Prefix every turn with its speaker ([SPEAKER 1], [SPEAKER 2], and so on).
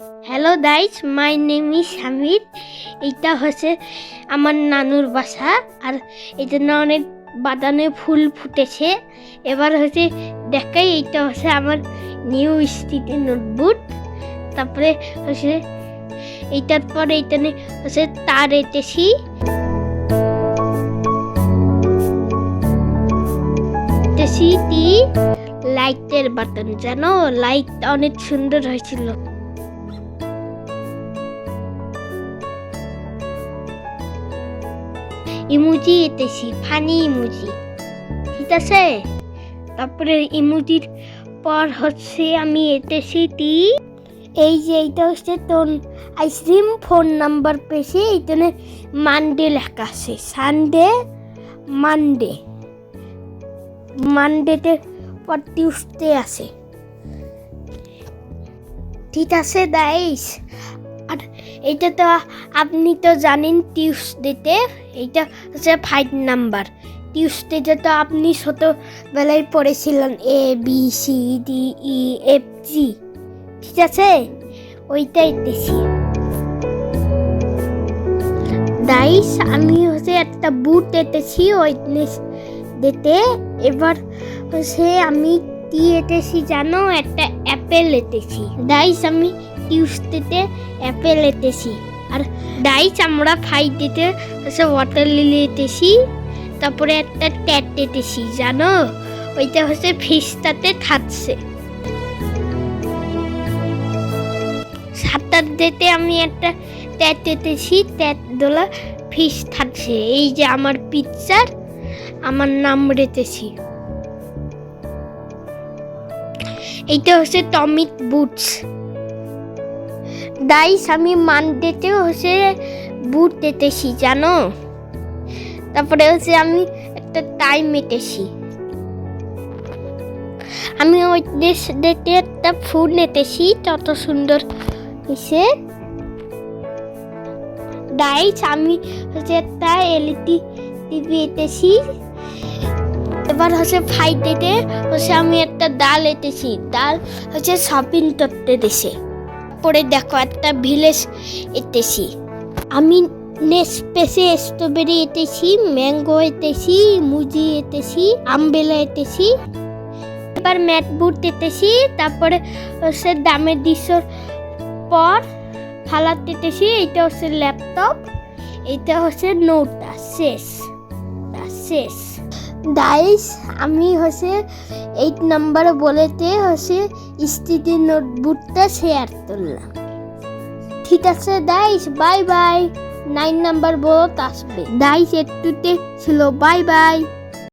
[SPEAKER 1] Hello this my name is Hamid এইটা হচ্ছে আমার নানুর বাসা, আর এই জন্য অনেক বাদানে ফুল ফুটেছে। এবার হচ্ছে দেখাই এইটা হচ্ছে আমার নিউ স্টিতে নোটবুক তারপরে হচ্ছে এইটার পর এইখানে হচ্ছে তার এঁটেছি। লাইটের বাটন জানো? লাইট অনেক সুন্দর হয়েছিল। ইমুজি এতেছি ফানি ইমুজি। ঠিক আছে? তারপরে ইমুজির পর হচ্ছে আমি এতেছি টি এই যে এইটা হচ্ছে তোর আইসক্রিম ফোন নাম্বার পেয়েছি এইখানে মানডে লেখা আছে। সানডে মানডে মানডেতে পর টিউসডে আছে। ঠিক আছে দাইস আর এইটা তো আপনি তো জানেন টিউসডেতে এইটা হচ্ছে ফাইভ নাম্বার টিউসডেতে তো আপনি ছোটোবেলায় পড়েছিলেন A B C D E F G ঠিক আছে? ওইটাই দেখি। দাইস আমি হচ্ছে একটা বুট এঁটেছি ওই দিতে। এবার হচ্ছে আমি কি এঁটেছি জানো? একটা অ্যাপেল এঁটেছি দাইস আমি টিউসডেতে অ্যাপেল এঁটেছি। আর ডাইস আমরা ফ্রাইডেতে হচ্ছে ওয়াটার লিলি এঁটেছি। তারপরে একটা ট্যাট এঁটেছি, জানো? ওইটা হচ্ছে ফিশটাতে থাকছে। সাতারডেতে আমি একটা ট্যাট এঁটেছি ট্যাট দোলা ফিশ থাকছে। এই যে আমার পিকচার আমার নাম রেতেছি এইটা হচ্ছে টমিক বুটস। ডাইস আমি মানডেতে হচ্ছে, বুট এঁটেছি জানো? তারপরে হচ্ছে আমি একটা টাইম এঁটেছি আমি ওই দেশ ডেটে একটা ফুল এঁটেছি তত সুন্দর হয়েছে। ডাইস আমি হচ্ছে একটা এলইডি টিভি এঁটেছি এবার হচ্ছে ফ্রাইডেতে হচ্ছে আমি একটা ডাল এঁটেছি ডাল হচ্ছে শপিং করতে দেশে পরে দেখো, একটা ভিলেজ এঁটেছি। আমি নেসপেসে স্ট্রবেরি এঁটেছি, ম্যাঙ্গো এঁটেছি, মুজি এঁটেছি, আমবেলা এঁটেছি, এবার ম্যাট বুট এঁটেছি, তারপরে হচ্ছে দামের দৃশ্যর পর ফালার এঁটেছি, এইটা হচ্ছে ল্যাপটপ, এইটা হচ্ছে নোটটা, শেষ শেষ। ডাইস আমি হচ্ছে এইট নাম্বার বলেতে হচ্ছে স্থিতি নোটবুকটা শেয়ার করলাম। ঠিক আছে dice bye bye nine number বলত আসবে। ডাইস একটুতে ছিল বাই বাই